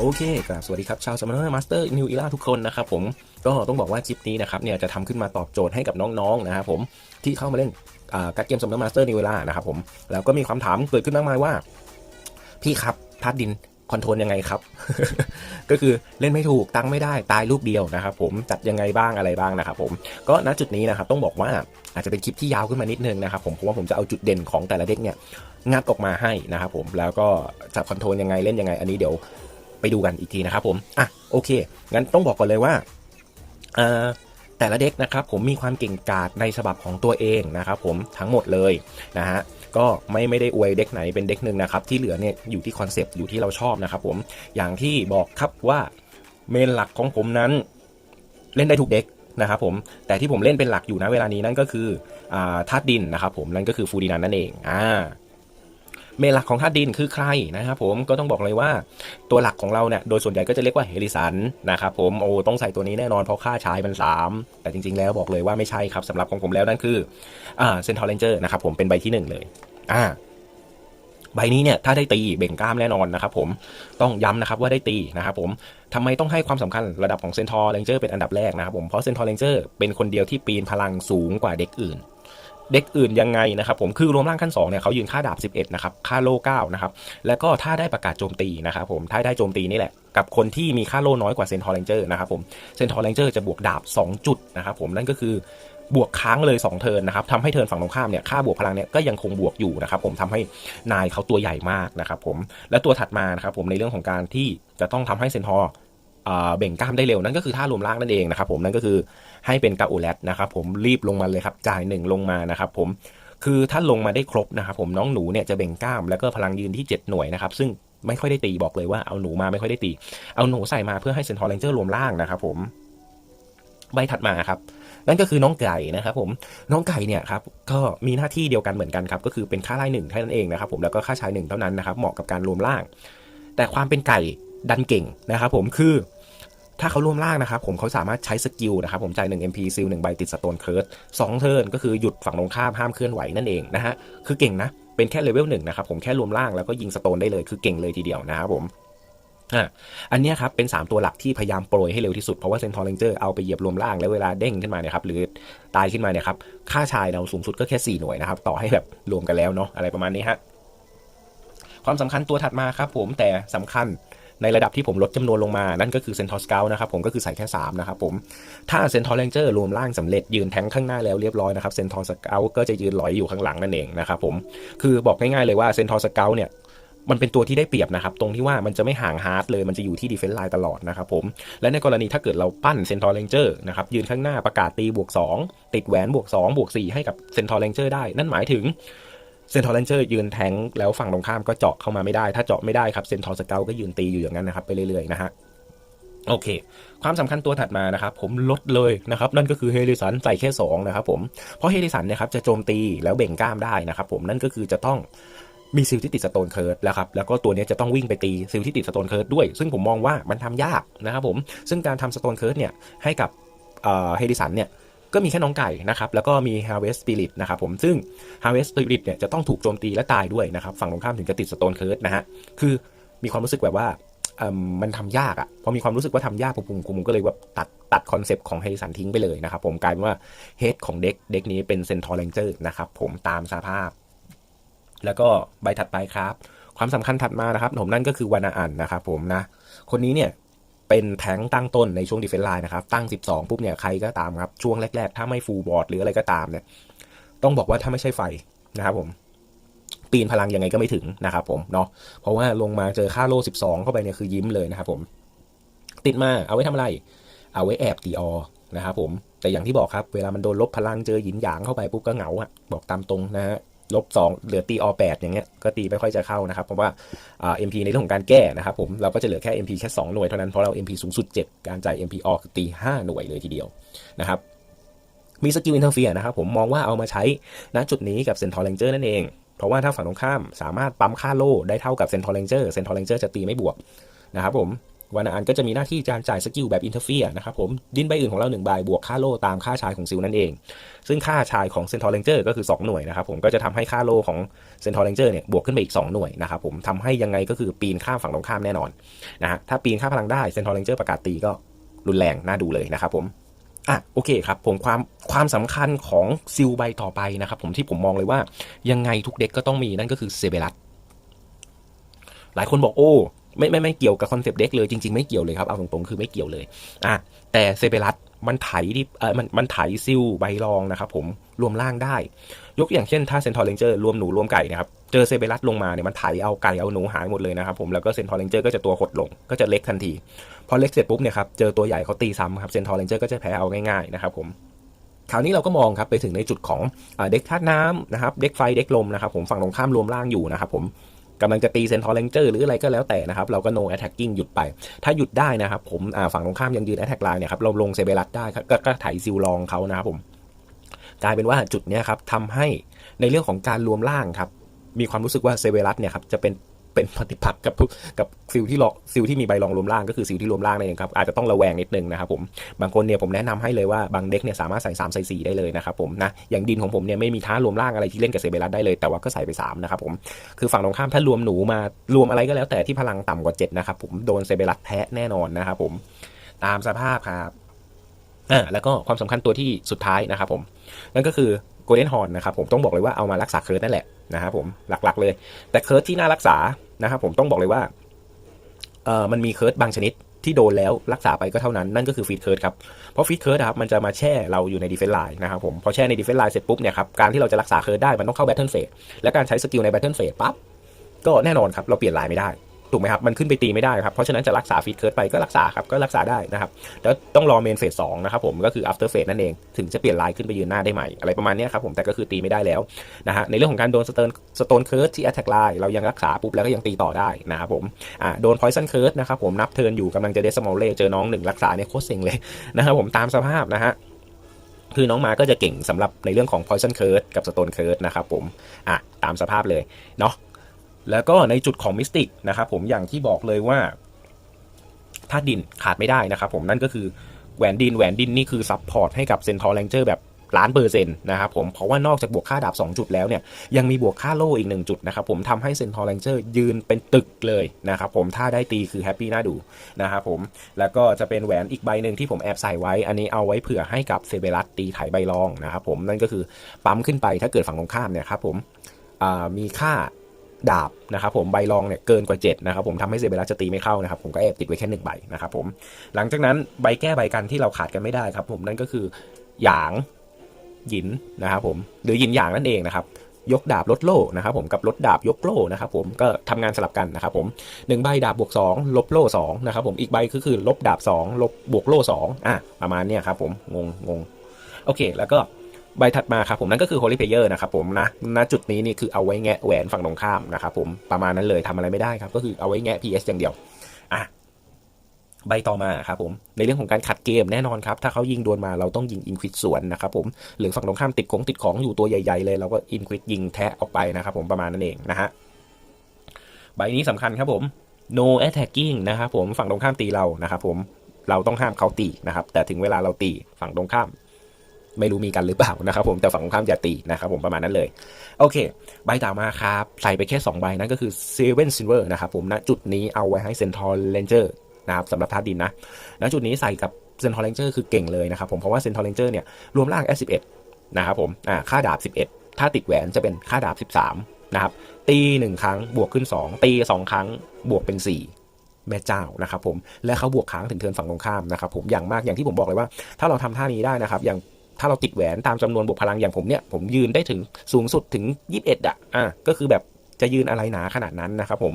โอเคครับสวัสดีครับ ชาวสม m น o มาสเตอร์นิวอีล่าทุกคนนะครับผมก็ต้องบอกว่าคลิปนี้นะครับเนี่ยจะทำขึ้นมาตอบโจทย์ให้กับน้องๆนะครับผมที่เข้ามาเล่นการ์ดเกมสม m น o มาสเตอร์นิวอีล่านะครับผมแล้วก็มีความถามเกิดขึ้นมากมายว่า พี่ครับทัดดินคอนโทรลยังไงครับ ก็คือเล่นไม่ถูกตั้งไม่ได้ตายลูกเดียวนะครับผมจัดยังไงบ้างอะไรบ้างนะครับผมก็ณจุดนี้นะครับต้องบอกว่าอาจจะเป็นคลิปที่ยาวขึ้นมานิดนึงนะครับผมเพราะว่าผมจะเอาจุดเด่นของแต่ละเด็กเนี่ยงัดออกมาให้นะครับผมแล้วก็จะคอนโทรลยังไงเล่นยังไงอันนี้เดี๋ยว ไปดูกันอีกทีนะครับผม อะโอเค งั้นต้องบอกก่อนเลยว่าแต่ละเด็กนะครับผมมีความเก่งกาจในฉบับของตัวเองนะครับผมทั้งหมดเลยนะฮะก็ไม่ไม่ได้อวยเด็กไหนเป็นเด็กหนึ่งนะครับที่เหลือเนี่ยอยู่ที่คอนเซปต์อยู่ที่เราชอบนะครับผมอย่างที่บอกครับว่าเมนหลักของผมนั้นเล่นได้ทุกเด็กนะครับผมแต่ที่ผมเล่นเป็นหลักอยู่นะเวลานี้นั่นก็คืออ่าธาตุดินนะครับผมนั่นก็คือฟูดินันนั่นเองอ่า เมนหลักของธาตุดินคือใครนะครับผมก็ต้องบอกเลยว่าตัวหลักของเราเนี่ยโดยส่วนใหญ่ก็จะเรียกว่าเฮลิสันนะครับผมโอ้ต้องใส่ตัวนี้แน่นอนเพราะค่าใช้มัน 3 แต่จริง ๆ แล้วบอกเลยว่าไม่ใช่ครับสำหรับของผมแล้วนั่นคืออ่าเซนทอร์เรนเจอร์นะครับผมเป็นใบที่ 1 เลยอ่าใบนี้เนี่ยถ้าได้ตีเบ่งกล้ามแน่นอนนะครับผมต้องย้ำนะครับว่าได้ตีนะครับผมทำไมต้องให้ความสำคัญระดับของเซนทอร์เรนเจอร์เป็นอันดับแรกนะครับผมเพราะเซนทอร์เรนเจอร์เป็นคนเดียวที่ปีนพลังสูงกว่าเด็กอื่น เด็กอื่นยังไงนะครับผมคือรวมร่างขั้น2เนี่ยเขายืนค่าดาบ 11นะครับค่าโล่9นะครับแล้วก็ถ้าได้ประกาศโจมตีนะครับผมถ้าได้โจมตีนี่แหละ กับคนที่มีค่าโล่น้อยกว่าเซนทอร์เรนเจอร์นะครับผมเซนทอร์เรนเจอร์จะบวกดาบ 2 จุดนะครับผมนั่นก็คือบวกค้างเลย 2 เทิร์นนะครับทำให้เทิร์นฝั่งตรงข้ามเนี่ยค่าบวกพลังเนี่ยก็ยังคงบวกอยู่นะครับผมทำให้นายเขาตัวใหญ่มากนะครับผมและตัวถัดมานะครับผมในเรื่องของการที่จะต้องทำให้เซนทอร์ เบ่งกล้ามได้เร็วนั่นก็คือท่ารวมร่างนั่นเองนะครับผมนั่นก็คือให้เป็นกาอูแลตนะครับผมรีบลงมาเลยครับจ่ายหนึ่งลงมานะครับผมคือถ้าลงมาได้ครบนะครับผมน้องหนูเนี่ยจะเบ่งกล้ามแล้วก็พลังยืนที่ 7 หน่วยนะครับซึ่งไม่ค่อยได้ตีบอกเลยว่าเอาหนูมาไม่ค่อยได้ตี เอาหนูใส่มาเพื่อให้เซนทอร์เรนเจอร์รวมร่างนะครับผมใบถัดมาครับนั่นก็คือน้องไก่นะครับผมน้องไก่เนี่ยครับก็มีหน้าที่เดียวกันเหมือนกันครับก็คือเป็นค่าไล่หนึ่งแค่นั้นเองนะครับผมแล้วก็ค่าชายหนึ่งเท่านั้นนะครับเหมาะกับการรวมร่าง แต่ความเป็นไก่ดันเก่งนะครับผมคือ ถ้าเขาร่วมล่างนะครับผมเขาสามารถใช้สกิลนะครับผมจ่ายหนึ่ง MP ซิลหนึ่งใบติดสโตนเคิร์ดสองเทิร์นก็คือหยุดฝั่งตรงข้ามห้ามเคลื่อนไหวนั่นเองนะฮะคือเก่งนะเป็นแค่เลเวลหนึ่งนะครับผมแค่รวมล่างแล้วก็ยิงสโตนได้เลยคือเก่งเลยทีเดียวนะครับผมอะอันนี้ครับเป็น 3 ตัวหลักที่พยายามโปรยให้เร็วที่สุด เพราะว่าเซนทอร์เลนเจอร์เอาไปเหยียบรวมล่างแล้วเวลาเด้งขึ้นมาเนี่ยครับหรือตายขึ้นมาเนี่ยครับค่าชายเราสูงสุดก็แค่ 4 หน่วยนะครับ ต่อให้แบบรวมกันแล้วเนาะอะไรประมาณนี้ฮะความสำคัญตัวถัดมาครับผมแต่สำคัญ ในระดับที่ผมลดจำนวนลงมา นั่นก็คือเซนทอสเกลนะครับผมก็คือใส่แค่ 3 นะครับผม ถ้าเซนทอร์เรนเจอร์รวมร่างสำเร็จยืนแทงข้างหน้าแล้วเรียบร้อยนะครับเซนทอสเกลก็จะยืนลอยอยู่ข้างหลังนั่นเองนะครับผมคือบอกง่ายๆเลยว่าเซนทอสเกลเนี่ยมันเป็นตัวที่ได้เปรียบนะครับ ตรงที่ว่ามันจะไม่ห่างฮาร์ดเลย มันจะอยู่ที่ดีเฟนส์ไลน์ตลอดนะครับผม และในกรณีถ้าเกิดเราปั้นเซนทอร์เรนเจอร์นะครับ ยืนข้างหน้าประกาศตีบวก 2 ติดแหวนบวก 2 บวก 4 ให้กับเซนทอร์เรนเจอร์ได้ นั่นหมายถึง เซนทอร์เรนเจอร์ยืนแทงแล้วฝั่งตรงข้ามก็เจาะเข้ามาไม่ได้ ถ้าเจาะไม่ได้ครับเซนทอร์สเกลก็ยืนตีอยู่อย่างนั้นนะครับไปเรื่อยๆนะฮะโอเค ความสำคัญตัวถัดมานะครับ ผมลดเลยนะครับ นั่นก็คือเฮลิสันใส่แค่2นะครับผม เพราะเฮลิสันเนี่ยครับจะโจมตีแล้วเบ่งกล้ามได้นะครับผม นั่นก็คือจะต้องมีซิลที่ติดสโตนเคิร์ดแล้วครับแล้วก็ตัวนี้จะต้องวิ่งไปตีซิลที่ติดสโตนเคิร์ดด้วย ซึ่งผมมองว่ามันทำยากนะครับผม ซึ่งการทำสโตนเคิร์ดเนี่ยให้กับเฮลิสันเนี่ย ก็มีแค่น้องไก่นะครับแล้วก็มี Harvest Spirit นะครับผมซึ่ง Harvest Spirit เนี่ยจะต้องถูกโจมตีและตายด้วยนะครับฝั่งตรงข้ามถึงจะติดสโตนเคิร์ดนะฮะคือมีความรู้สึกแบบว่ามันทำยากอะ่ะพอมีความรู้สึกว่าทำยากผมผมก็เลยแบบตัดตัดคอนเซปต์ของเฮลิสันทิ้งไปเลยนะครับผมกลายเป็นว่าเฮดของเด็กเด็กนี้เป็นเซนทอร์เรนเจอร์นะครับผมตามสภาพ แล้วก็ใบถัดไปครับ ความสำคัญถัดมานะครับ ผมนั่นก็คือวานาอันนะครับผมนะคนนี้เนี่ย เป็นแทงตั้งต้นในช่วงดีเฟนไลน์นะครับ ตั้ง 12 ปุ๊บเนี่ยใครก็ตามครับ ช่วงแรก ๆ ถ้าไม่ฟูลบอร์ดหรืออะไรก็ตามเนี่ย ต้องบอกว่าถ้าไม่ใช่ไฟนะครับผม ปีนพลังยังไงก็ไม่ถึงนะครับผมเนาะเพราะว่าลงมาเจอค่าโล่ 12 เข้าไปเนี่ยคือยิ้มเลยนะครับผม ติดมาเอาไว้ทำอะไร เอาไว้แอบตีออนะครับผมแต่อย่างที่บอกครับ เวลามันโดนลบพลังเจอหยินหยางเข้าไปปุ๊บก็เหงาอะบอกตามตรงนะฮะ ลบสองเหลือตีอแปดอย่างเงี้ยก็ตีไม่ค่อยจะเข้านะครับ เพราะว่าอ่า MP ในเรื่องของการแก้นะครับผมเราก็จะเหลือแค่ MP แค่ 2 หน่วยเท่านั้นเพราะเรา MP สูงสุด 7 การจ่าย MP อคือตี 5 หน่วยเลยทีเดียวนะครับมีสกิลอินเทอร์เฟียนะครับผมมองว่าเอามาใช้ณจุดนี้กับเซนทอร์เลนเจอร์นั่นเอง เพราะว่าถ้าฝั่งตรงข้ามสามารถปั๊มค่าโล่ได้เท่ากับเซนทอร์เลนเจอร์เซนทอร์เลนเจอร์จะตีไม่บวกนะครับผม วานาอันก็จะมีหน้าที่การจ่ายสกิลแบบอินเทอร์เฟียนะครับผมดินใบอื่นของเรา1ใบบวกค่าโล่ตามค่าชายของซิลนั่นเอง ซึ่งค่าชายของเซนทอร์เลนเจอร์ก็คือ 2 หน่วยนะครับผมก็จะทำให้ค่าโล่ของเซนทอร์เลนเจอร์เนี่ยบวกขึ้นไปอีก 2 หน่วยนะครับผมทำให้ยังไงก็คือปีนข้ามฝั่งตรงข้ามแน่นอนนะฮะถ้าปีนข้ามพลังได้เซนทอร์เลนเจอร์ประกาศตีก็รุนแรงน่าดูเลยนะครับผมอะโอเคครับผมความความสำคัญของซิลใบต่อไปนะครับผมที่ผมมองเลยว่ายังไงทุกเด็กก็ต้องมีนั่นก็คือเซเบรัสหลายคนบอกโอ้ ไม่ไม่ไม่เกี่ยวกับคอนเซปต์เด็กเลยจริงๆไม่เกี่ยวเลยครับเอาตรงๆคือไม่เกี่ยวเลยอะแต่เซเบรัสมันไถดิเออมันมันไถซิลใบรองนะครับผมรวมล่างได้ ยกอย่างเช่นถ้าเซนทอร์เลนเจอร์รวมหนูรวมไก่นะครับเจอเซเบรัสลงมาเนี่ยมันไถเอาไก่เอาหนูหายหมดเลยนะครับผมแล้วก็เซนทอร์เลนเจอร์ก็จะตัวหดลงก็จะเล็กทันที พอเล็กเสร็จปุ๊บเนี่ยครับเจอตัวใหญ่เขาตีซ้ำครับเซนทอร์เลนเจอร์ก็จะแพ้เอาง่ายๆนะครับผมคราวนี้เราก็มองครับไปถึงในจุดของเด็กธาตุน้ำนะครับเด็กไฟเด็กลมนะครับผมฝั่งตรงข้ามรวมล่างอยู่นะครับผม กำลังจะตีเซนทอร์เลนเจอร์หรืออะไรก็แล้วแต่นะครับ เราก็โนแอ t แท c กิ้งหยุดไป ถ้าหยุดได้นะครับ ผมฝั่งตรงข้ามยังยืน attack line เนี่ยครับเราลงเซเบรัสได้ก็ก็ไถซิลลองเขานะครับผมกลายเป็นว่าจุดนี้ครับทำให้ในเรื่องของการรวมล่างครับมีความรู้สึกว่าเซเบรัสเนี่ยครับจะเป็น เป็นปฏิปักษ์กับกับซิลที่หลอกซิลที่มีใบรองรวมล่างก็คือซิลที่รวมล่างนั่นเองครับอาจจะต้องระแวงนิดนึงนะครับผมบางคนเนี่ยผมแนะนำให้เลยว่าบางเด็กเนี่ยสามารถใส่3ใส่4ได้เลยนะครับผมนะอย่างดินของผมเนี่ยไม่มีท้ารวมล่างอะไรที่เล่นกับเซเบรัสได้เลยแต่ว่าก็ใส่ไป3นะครับผมคือฝั่งตรงข้ามถ้ารวมหนูมารวมอะไรก็แล้วแต่ที่พลังต่ำกว่า7นะครับผมโดนเซเบรัสแพ้แน่นอนนะครับผมตามสภาพครับอ่าแล้วก็ความสำคัญตัวที่สุดท้ายนะครับผมนั่นก็คือโกลเด้นฮอร์นนะครับผมต้องบอกเลยว่าเอามารักษาเคิร์ดนั่นแหละนะครับผมหลักๆเลย แต่เคิร์ดที่น่ารักษา นะครับผมต้องบอกเลยว่าเออมันมีเคิร์ดบางชนิดที่โดนแล้วรักษาไปก็เท่านั้น นั่นก็คือฟีดเคิร์ดครับ เพราะฟีดเคิร์ดครับมันจะมาแช่เราอยู่ในดีเฟนไลน์นะครับผมพอแช่ในดีเฟนไลน์เสร็จปุ๊บเนี่ยครับการที่เราจะรักษาเคิร์ดได้มันต้องเข้าแบทเทิลเฟสและการใช้สกิลในแบทเทิลเฟสปั๊บก็แน่นอนครับเราเปลี่ยนไลน์ไม่ได้ ถูกไหมครับ มันขึ้นไปตีไม่ได้ครับ เพราะฉะนั้นจะรักษาฟีดเคิร์ดไปก็รักษาครับ ก็รักษาได้นะครับ แล้วต้องรอเมนเฟสสองนะครับผม ก็คือ after phase นั่นเอง ถึงจะเปลี่ยนลายขึ้นไปยืนหน้าได้ใหม่ อะไรประมาณนี้ครับผม แต่ก็คือตีไม่ได้แล้วนะฮะ ในเรื่องของการโดนสเตนสโตนเคิร์ดที่ attack line เรายังรักษาปุ๊บแล้วก็ยังตีต่อได้นะครับผม อ่า โดน poison เคิร์ดนะครับผม นับเทิร์นอยู่กำลังจะเดสมอลเล่เจอน้องหนึ่งรักษาเนี่ยโคตรเซ็งเลยนะครับผมตามสภาพนะฮะคือน้องมาก็จะเก่งสำหรับในเรื่องของ poison curse กับ stone curse นะครับผม อะ ตามสภาพเลย เนาะ แล้วก็ในจุดของมิสติกนะครับผมอย่างที่บอกเลยว่าธาตุดินขาดไม่ได้นะครับผมนั่นก็คือแหวนดินแหวนดินนี่คือซับพอร์ตให้กับเซนทอร์แรงเจอร์แบบล้านเปอร์เซ็นต์นะครับผมเพราะว่านอกจากบวกค่าดาบ 2 จุดแล้วเนี่ยยังมีบวกค่าโล่อีก 1 จุดนะครับผมทำให้เซนทอร์แรงเจอร์ยืนเป็นตึกเลยนะครับผมถ้าได้ตีคือแฮปปี้น่าดูนะครับผมแล้วก็จะเป็นแหวนอีกใบหนึ่งที่ผมแอบใส่ไว้ อันนี้เอาไว้เผื่อให้กับเซเบรัสตีไถใบรองนะครับผมนั่นก็คือปั๊มขึ้นไปถ้าเกิดฝั่งตรงข้ามเนี่ยครับผมมีค่า ดาบนะครับผมใบรองเนี่ยเกินกว่า 7 นะครับผมทำให้เซเบรัสจะตีไม่เข้านะครับผมก็แอบติดไว้แค่1ใบนะครับผมหลังจากนั้นใบแก้ใบกันที่เราขาดกันไม่ได้ครับผมนั่นก็คือหยางหยินนะครับผมหรือหยินหยางนั่นเองนะครับยกดาบลดโล่นะครับผมกับลดดาบยกโล่นะครับผมก็ทำงานสลับกันนะครับผม1ใบดาบบวก 2 ลบโล่2นะครับผมอีกใบก็คือลบดาบ 2 ลบบวกโล่2อะประมาณเนี้ยครับผมงงงงโอเค แล้วก็ ใบถัดมาครับผมนั่นก็คือ Holy Player นะครับผมนะณจุดนี้นี่คือเอาไว้แงะแหวนฝั่งตรงข้ามนะครับผมประมาณนั้นเลยทำอะไรไม่ได้ครับ ก็คือเอาไว้แงะ PS อย่างเดียวอะใบต่อมาครับผมในเรื่องของการขัดเกมแน่นอนครับ ถ้าเขายิงโดนมาเราต้องยิงอินควิดสวนนะครับผมหรือฝั่งตรงข้ามติดของติดของอยู่ตัวใหญ่ ๆ เลยเราก็อินควิดยิงแทะออกไปนะครับผมประมาณนั้นเองนะฮะใบนี้สำคัญครับผม no attacking นะครับผมฝั่งตรงข้ามตีเรานะครับผมเราต้องห้ามเขาตีนะครับแต่ถึงเวลาเราตีฝั่งตรงข้าม ไม่รู้มีกันหรือเปล่านะครับผมแต่ฝั่งตรงข้ามอย่าตีนะครับผมประมาณนั้นเลย โอเค ใบต่อมาครับ ใส่ไปแค่ 2 ใบนั่นก็คือเซเว่นซิลเวอร์นะครับผมณจุดนี้เอาไว้ให้เซนทอร์เลนเจอร์นะครับสำหรับธาตุดินนะณจุดนี้ใส่กับเซนทอร์เลนเจอร์คือเก่งเลยนะครับผมเพราะว่าเซนทอร์เลนเจอร์เนี่ยรวมร่าง S11 นะครับผมอ่าค่าดาบ 11 ถ้าติดแหวนจะเป็นค่าดาบ 13นะครับตี1ครั้งบวกขึ้น 2 ตี 2 ครั้งบวกเป็น 4แม่เจ้านะครับผมและเขาบวกค้างถึงเทินฝั่งตรงข้ามนะครับผมอย่างมากอย่างที่ผมบอกเลยว่า ถ้าเราทำท่านี้ได้นะครับอย่าง ถ้าเราติดแหวนตามจำนวนบวกพลังอย่างผมเนี่ยผมยืนได้ถึงสูงสุดถึง 21อะอะก็คือแบบจะยืนอะไรหนาขนาดนั้นนะครับผม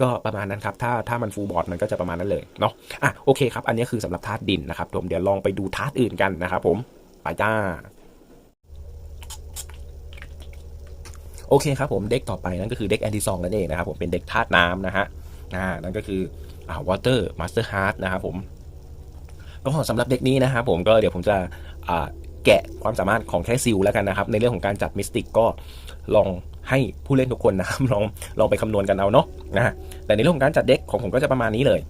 ก็ประมาณนั้นครับ ถ้าถ้ามันฟูลบอร์ดมันก็จะประมาณนั้นเลยเนาะอะโอเคครับ อันนี้คือสำหรับธาตุดินนะครับผมเดี๋ยวลองไปดูธาตุอื่นกันนะครับผมไปจ้าโอเคครับผมเด็กต่อไปนั่นก็คือเด็กแอนติซองนั่นเองนะครับผมเป็นเด็กธาตุน้ำนะฮะอ่านั่นก็คืออ่าวอเตอร์มาสเตอร์ฮาร์ดนะครับผมก็สำหรับเด็กนี้นะครับผมก็เดี๋ยวผมจะ แกะความสามารถของแค่ซิลแล้วกันนะครับ ในเรื่องของการจัดมิสติกก็ลองให้ผู้เล่นทุกคนนะครับลองลองไปคำนวณกันเอาเนาะนะแต่ในเรื่องของการจัดเด็กของผมก็จะประมาณนี้เลย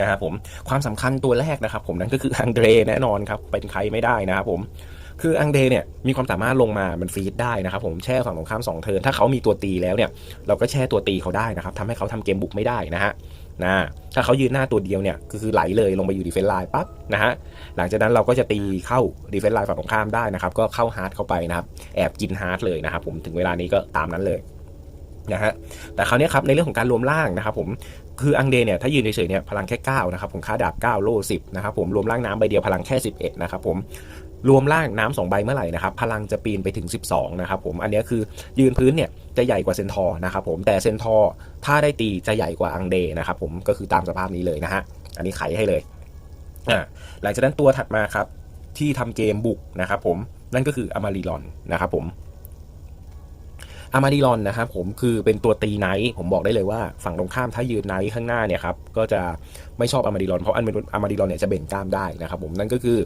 นะครับผมความสำคัญตัวแรกนะครับผมนั่นก็คืออังเดรแน่นอนครับเป็นใครไม่ได้นะครับผมคืออังเดรเนี่ยมีความสามารถลงมามันฟีดได้นะครับผมแช่ฝั่งตรงข้ามสองเทิร์นถ้าเขามีตัวตีแล้วเนี่ยเราก็แช่ตัวตีเขาได้นะครับทำให้เขาทำเกมบุกไม่ได้นะฮะ นะถ้าเขายืนหน้าตัวเดียวเนี่ยคือไหลเลยลงไปอยู่ดีเฟนไลน์ปั๊บนะฮะหลังจากนั้นเราก็จะตีเข้าดีเฟนไลน์ฝั่งตรงข้ามได้นะครับ ก็เข้าฮาร์ดเข้าไปนะครับ แอบกินฮาร์ดเลยนะครับผมถึงเวลานี้ก็ตามนั้นเลยนะฮะแต่คราวนี้ครับในเรื่องของการรวมร่างนะครับผมคืออังเดเนี่ยถ้ายืนเฉยๆเนี่ยพลังแค่9นะครับผมค่าดาบ9โล่10นะครับผมรวมร่างน้ำใบเดียวพลังแค่ 11นะครับผม รวมร่างน้ำสองใบเมื่อไหร่นะครับพลังจะปีนไปถึง 12นะครับผมอันนี้คือยืนพื้นเนี่ยจะใหญ่กว่าเซนทอร์นะครับผมแต่เซนทอร์ถ้าได้ตีจะใหญ่กว่าอังเดนะครับผมก็คือตามสภาพนี้เลยนะฮะอันนี้ไขให้เลยอ่าหลังจากนั้นตัวถัดมาครับที่ทำเกมบุกนะครับผมนั่นก็คืออามาริลอนนะครับผมอามาดิลอนนะครับผมคือเป็นตัวตีไนท์ผมบอกได้เลยว่าฝั่งตรงข้ามถ้ายืนไนท์ข้างหน้าเนี่ยครับก็จะไม่ชอบอามาดิลอนเพราะอันอามาดิลอนเนี่ยจะเบ่งกล้ามได้นะครับผมนั่นก็คือ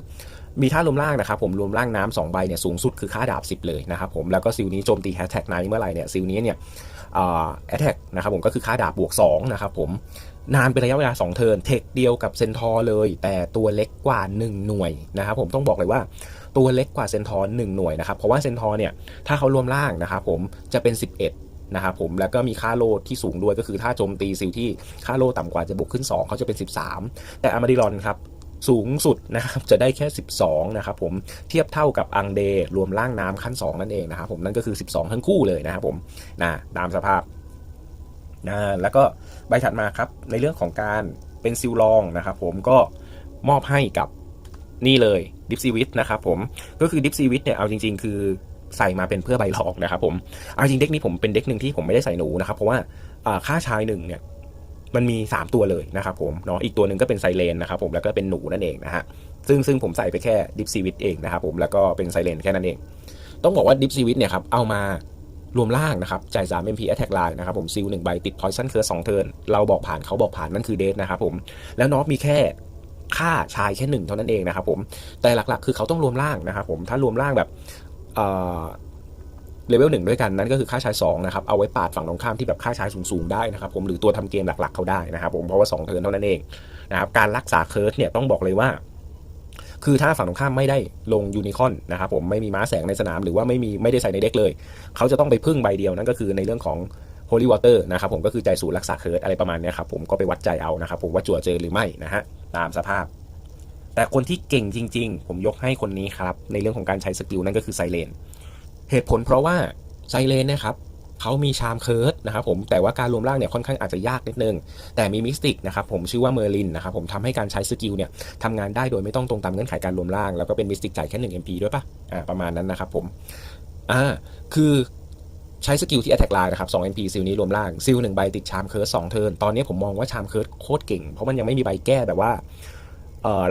มีท่ารวมล่างนะครับผมรวมล่างน้ำสองใบเนี่ยสูงสุดคือค่าดาบ 10 เลยนะครับผมแล้วก็ซิลนี้โจมตีแฮชแท็กไนท์เมื่อไหร่เนี่ยซิลนี้เนี่ยแอตแทกนะครับผมก็คือค่าดาบบวก2นะครับผมนานเป็นระยะเวลา 2 เทิร์นเทคเดียวกับเซนทอร์เลย แต่ตัวเล็กกว่า 1 หน่วยนะครับผมต้องบอกเลยว่าตัวเล็กกว่าเซนทอร์หหน่วยนะครับเพราะว่าเซนทอร์เนี่ยถ้าเขารวมล่างนะครับผมจะเป็น 11นะครับผมแล้วก็มีค่าโลดที่สูงด้วยก็คือถ้าโจมตีซิลที่ค่าโลต่ำกว่าจะบวกขึ้น 2 เขาจะเป็น 13 แต่อามาดิลอนครับ สูงสุดนะครับจะได้แค่ 12 นะครับผมเทียบเท่ากับอังเดรวมล่างน้ำขั้น 2 นั่นเองนะครับผมนั่นก็คือ 12 ทั้งคู่เลยนะครับผมนะตามสภาพนะแล้วก็ใบถัดมาครับในเรื่องของการเป็นซิลลองนะครับผมก็มอบให้กับนี่เลยดิฟซีวิตนะครับผมก็คือดิฟซีวิตเนี่ยเอาจริง ๆ คือใส่มาเป็นเพื่อใบหลอกนะครับผมเอาจริงเด็กนี้ผมเป็นเด็กหนึ่งที่ผมไม่ได้ใส่หนูนะครับเพราะว่าค่าชายหนึ่งเนี่ย มันมี 3 ตัวเลยนะครับผมเนาะอีกตัวหนึ่งก็เป็นไซเลนนะครับผมแล้วก็เป็นหนูนั่นเองนะฮะซึ่งซึ่งผมใส่ไปแค่ดิฟซีวิตเองนะครับผมแล้วก็เป็นไซเลนแค่นั้นเอง ต้องบอกว่าดิฟซีวิตเนี่ยครับเอามารวมล่างนะครับจ่าย3 MP Attack Line นะครับผมซิลหนึ่งใบติด Poison Curse 2เทิร์นเราบอกผ่านเขาบอกผ่านนั่นคือเดทนะครับผมแล้วน็อตมีแค่ค่าชายแค่หนึ่งเท่านั้นเองนะครับผมแต่หลักๆ คือเขาต้องรวมล่างนะครับผมถ้ารวมล่างแบบ เลเวลหนึ่งด้วยกันนั่นก็คือค่าชาย2นะครับเอาไว้ปาดฝั่งตรงข้ามที่แบบค่าชายสูงๆได้นะครับผมหรือตัวทำเกมหลักๆเขาได้นะครับผมเพราะว่า2เทิร์นเท่านั้นเองนะครับการรักษาเคิร์สเนี่ยต้องบอกเลยว่า คือถ้าฝั่งตรงข้ามไม่ได้ลงยูนิคอนนะครับผมไม่มีม้าแสงในสนามหรือว่าไม่มีไม่ได้ใส่ในเด็กเลย เขาจะต้องไปพึ่งใบเดียวนั่นก็คือในเรื่องของ Holy Water นะครับผมก็คือใจสูตรรักษาเคิร์ดอะไรประมาณนี้ครับผมก็ไปวัดใจเอานะครับผมว่าจั่วเจอหรือไม่นะฮะตามสภาพ แต่คนที่เก่งจริง ๆ ผมยกให้คนนี้ครับในเรื่องของการใช้สกิลนั่นก็คือไซเลน เหตุผลเพราะว่าไซเลนนะครับเขามีชามเคิร์ดนะครับผมแต่ว่าการรวมร่างเนี่ยค่อนข้างอาจจะยากนิดนึง แต่มีมิสติกนะครับผมชื่อว่าเมอร์ลินนะครับผมทำให้การใช้สกิลเนี่ยทำงานได้โดยไม่ต้องตรงตามเงื่อนไขการรวมร่าง แล้วก็เป็นมิสติกจ่ายแค่1 MP ด้วยปะอ่าประมาณนั้นนะครับผมอ่าคือใช้สกิลที่ Attack Line นะครับ2 MP ซิลนี้รวมล่าง ซิลหนึ่งใบติดชามเคิร์ส2เทิร์นตอนนี้ผมมองว่าชามเคิร์สโคตรเก่ง เพราะมันยังไม่มีใบแก้แบบว่า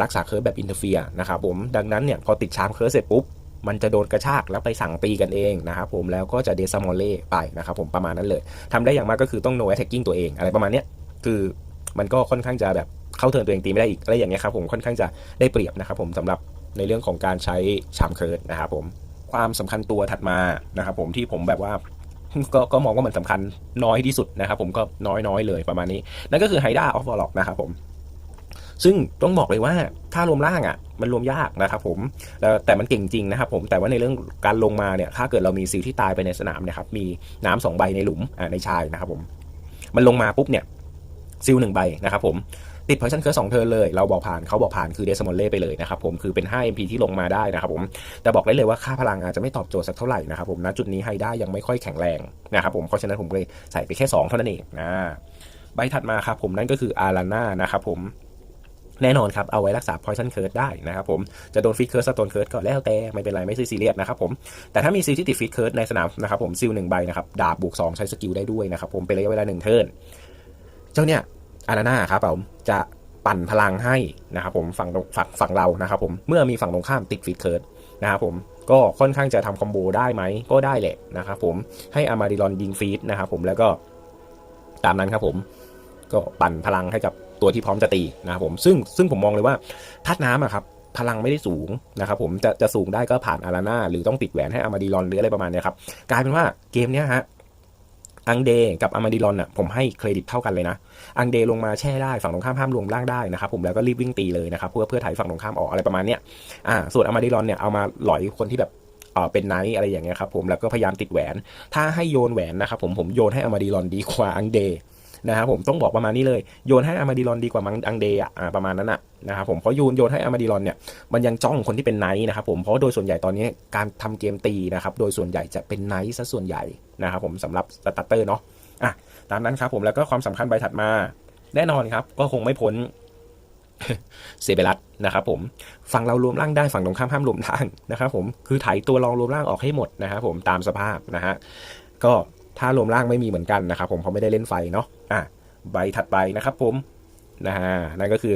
รักษาเคิร์สแบบอินเตอร์เฟียนะครับผมดังนั้นเนี่ยพอติดชามเคิร์สเสร็จปุ๊บ มันจะโดนกระชากแล้วไปสั่งตีกันเองนะครับผมแล้วก็จะเดซามอลเล่ไปนะครับผมประมาณนั้นเลยทำได้อย่างมากก็คือต้อง no attacking ตัวเองอะไรประมาณนี้คือมันก็ค่อนข้างจะแบบเข้าเทิร์นตัวเองตีไม่ได้อีกอะไรอย่างเงี้ยครับผมค่อนข้างจะได้เปรียบนะครับผมสำหรับในเรื่องของการใช้ชามเคิร์สนะครับผมความสำคัญตัวถัดมานะครับผมที่ผมแบบว่าก็ก็มองว่ามันสำคัญน้อยที่สุดนะครับผมก็น้อยน้อยเลยประมาณนี้ นั่นก็คือไฮด้าออฟวอลล็อกนะครับผม ซึ่งต้องบอกเลยว่าถ้ารวมล่างอะมันรวมยากนะครับผมแล้วแต่มันเก่งจริงนะครับผมแต่ว่าในเรื่องการลงมาเนี่ยถ้าเกิดเรามีซิลที่ตายไปในสนามเนี่ยครับมีน้ำสองใบในหลุมอ่าในชายนะครับผมมันลงมาปุ๊บเนี่ยซิลหนึ่งใบนะครับผมติดพอยชันเคิร์สองเทิร์นเลย เราบอกผ่านเขาบอกผ่านคือเดซมอนเล่ไปเลยนะครับผมคือเป็น 5 MP ที่ลงมาได้นะครับผม แต่บอกได้เลยว่าค่าพลังอาจจะไม่ตอบโจทย์สักเท่าไหร่นะครับผมณจุดนี้ไฮด้ายังไม่ค่อยแข็งแรงนะครับผมเพราะฉะนั้นผมเลยใส่ไปแค่ 2 เท่านั้นเองนะใบถัดมาครับผมนั่นก็คืออาราน่านะครับผม แน่นอนครับ เอาไว้รักษา poison curse ได้นะครับผม จะโดนฟิตเคิร์สโตนเคิร์สก็แล้วแต่ ไม่เป็นไร ไม่ใช่ซีเรียสนะครับผม แต่ถ้ามีซีที่ติดฟิตเคิร์สในสนามนะครับผมซิลหนึ่งใบนะครับดาบบวก 2 ใช้สกิลได้ด้วยนะครับผม เป็นระยะเวลาหนึ่งเทิร์นเจ้าเนี่ยอาราน่าครับผมจะปั่นพลังให้นะครับผมฝั่งฝั่งฝั่งเรานะครับผมเมื่อมีฝั่งตรงข้ามติดฟิตเคิร์ดนะครับผมก็ค่อนข้างจะทำคอมโบได้ไหมก็ได้แหละนะครับผมให้อามาดิลอนยิงฟีดนะครับผมแล้วก็ตามนั้นครับผมก็ปั่นพลังให้กับ ตัวที่พร้อมจะตีนะครับผมซึ่งซึ่งผมมองเลยว่าทัดน้ำอะครับพลังไม่ได้สูงนะครับผมจะจะสูงได้ก็ผ่านอาราน่าหรือต้องติดแหวนให้อามาดิลอนหรืออะไรประมาณนี้ครับกลายเป็นว่าเกมนี้ฮะอังเดกับอามาดิลอนอะผมให้เครดิตเท่ากันเลยนะ อังเดลงมาแช่ได้ฝั่งตรงข้ามห้ามรวมร่างได้นะครับผมแล้วก็รีบวิ่งตีเลยนะครับ เพื่อเพื่อไถ่ฝั่งตรงข้ามออกอะไรประมาณเนี้ยอ่าส่วนอามาดิลอนเนี่ยเอามาหลอยคนที่แบบเออเป็นไนท์อะไรอย่างเงี้ยครับผมแล้วก็พยายามติดแหวน ถ้าให้โยนแหวนนะครับผมผมโยนให้อามาดิลอนดีกว่าอังเด นะครับผมต้องบอกประมาณนี้เลยโยนให้อามาดิลอนดีกว่ามังอังเดอะอ่าประมาณนั้นอะนะครับผมเพราะโยนโยนให้อามาดิลอนเนี่ยมันยังจ้องคนที่เป็นไนท์นะครับผมเพราะโดยส่วนใหญ่ตอนนี้การทำเกมตีนะครับโดยส่วนใหญ่จะเป็นไนท์ซะส่วนใหญ่นะครับผมสำหรับสตาร์เตอร์เนาะอะตามนั้นครับผมแล้วก็ความสำคัญใบถัดมา แน่นอนครับก็คงไม่พ้นเซเบรัสนะครับผมฝั่งเรารวมร่างได้ฝั่งตรงข้ามห้ามรวมร่างนะครับผมคือไถตัวรองรวมร่างออกให้หมดนะครับผมตามสภาพนะฮะก็ ถ้ารวมร่างไม่มีเหมือนกันนะครับผมเพราะไม่ได้เล่นไฟเนาะอะใบถัดไปนะครับผมนะฮะนั่นก็คือ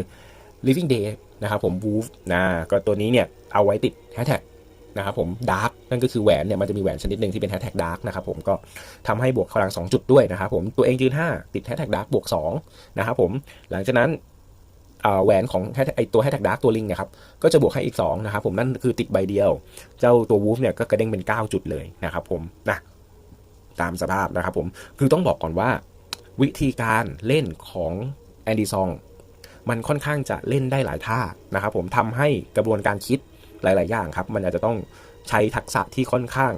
living day นะครับผม wolf นะก็ตัวนี้เนี่ยเอาไว้ติดแฮชแท็กนะครับผม dark นั่นก็คือแหวนเนี่ยมันจะมีแหวนชนิดหนึ่งที่เป็นแฮชแท็ก dark นะครับผมก็ทำให้บวกพลัง2 จุดด้วยนะครับผมตัวเองยืน 5 ติดแฮชแท็ก dark บวก2นะครับผมหลังจากนั้นแหวนของไอตัวแฮชแท็ก dark ตัวลิงนะครับก็จะบวกให้อีก2นะครับผมนั่นคือติดใบเดียว เจ้าตัว wolf เนี่ยก็กระเด้งเป็น 9 จุดเลยนะครับผมนะ ตามสภาพนะครับผม คือต้องบอกก่อนว่า วิธีการเล่นของแอนดี้ซองมันค่อนข้างจะเล่นได้หลายท่านะครับผมทำให้กระบวนการคิดหลาย ๆ อย่างครับ มันอาจจะต้องใช้ทักษะที่ค่อนข้าง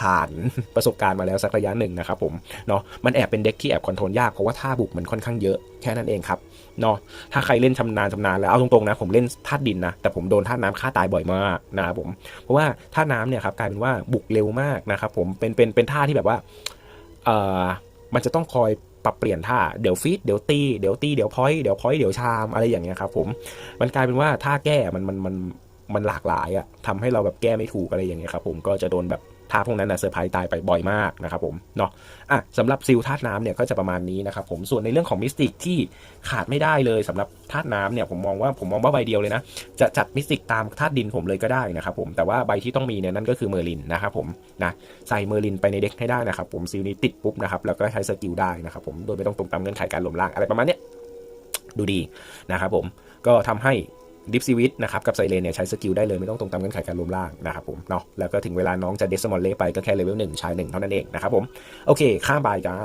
ผ่านประสบการณ์มาแล้วสักระยะหนึ่งนะครับผมเนาะมันแอบเป็นเด็กที่แอบคอนโทรลยากเพราะว่าท่าบุกมันค่อนข้างเยอะแค่นั้นเองครับเนาะถ้าใครเล่นชำนาญชำนาญแล้วเอาตรงๆนะผมเล่นธาตุดินนะแต่ผมโดนธาตุน้ำฆ่าตายบ่อยมากนะครับผมเพราะว่าธาตุน้ำเนี่ยครับกลายเป็นว่าบุกเร็วมากนะครับผมเป็นเป็นเป็นท่าที่แบบว่าเอ่อมันจะต้องคอยปรับเปลี่ยนท่าเดี๋ยวฟีดเดี๋ยวตีเดี๋ยวตีเดี๋ยวพอยต์เดี๋ยวพอยต์เดี๋ยวชามอะไรอย่างเงี้ยครับผมมันกลายเป็นว่าท่าแก้มันมันมันมันหลากหลายอะทำให้เราแบบแก้ไม่ถูกอะไรอย่างเงี้ยครับผมก็จะโดนแบบ ท่าพวกนั้นนะเซอร์ไพรส์ตายไปบ่อยมากนะครับผมเนาะอะสำหรับซิลธาตุน้ำเนี่ยก็จะประมาณนี้นะครับผมส่วนในเรื่องของมิสติกที่ขาดไม่ได้เลยสำหรับธาตุน้ำเนี่ยผมมองว่าผมมองว่าใบเดียวเลยนะจะจัดมิสติกตามธาตุดินผมเลยก็ได้นะครับผมแต่ว่าใบที่ต้องมีเนี่ยนั่นก็คือเมอร์ลินนะครับผมนะใส่เมอร์ลินไปในเด็กให้ได้นะครับผมซิลนี้ติดปุ๊บนะครับแล้วก็ใช้สกิลได้นะครับผมโดยไม่ต้องตรงตามเงื่อนไขการลมล่างอะไรประมาณเนี้ยดูดีนะครับผมก็ทำให้ ดิฟซีวิตนะครับกับไซเลนเนี่ยใช้สกิลได้เลยไม่ต้องตรงตามเงื่อนไขการรวมล่างนะครับผมเนาะแล้วก็ถึงเวลาน้องจะเดสมอนเล่ไปก็แค่เลเวลหนึ่งชายหนึ่งเท่านั้นเองนะครับผมโอเคข้ามบายจ้า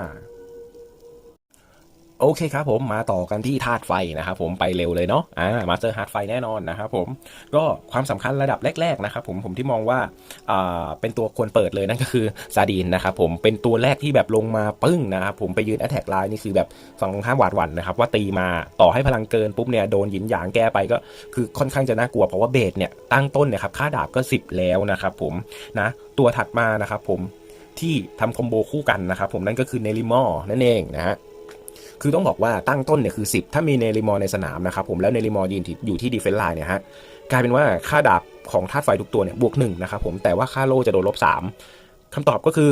โอเคครับผมมาต่อกันที่ธาตุไฟนะครับผมไปเร็วเลยเนาะอ่ามาเจอธาตุไฟแน่นอนนะครับผมก็ความสำคัญระดับแรกๆนะครับผมผมที่มองว่าอ่าเป็นตัวควรเปิดเลยนั่นก็คือซาดีนนะครับผมเป็นตัวแรกที่แบบลงมาปึ้งนะครับผมไปยืนแอตแทกไลน์นี่คือแบบฝั่งตรงข้ามหวาดหวั่นนะครับว่าตีมาต่อให้พลังเกินปุ๊บเนี่ยโดนหยินหยางแก้ไปก็คือค่อนข้างจะน่ากลัวเพราะว่าเบสเนี่ยตั้งต้นเนี่ยครับค่าดาบก็ 10 แล้วนะครับผมนะตัวถัดมานะครับผมที่ทำคอมโบคู่กันนะครับผมนั่นก็คือเนลิมอนั่นเองนะฮะ คือต้องบอกว่าตั้งต้นเนี่ยคือ 10 ถ้ามีเนลิมอร์ในสนามนะครับผมแล้วเนลิมอร์ยืนที่อยู่ที่ดีเฟนไลน์เนี่ยฮะกลายเป็นว่าค่าดาบของธาตุไฟทุกตัวเนี่ยบวกหนึ่งนะครับผมแต่ว่าค่าโล่จะโดนลบสามคำตอบก็คือ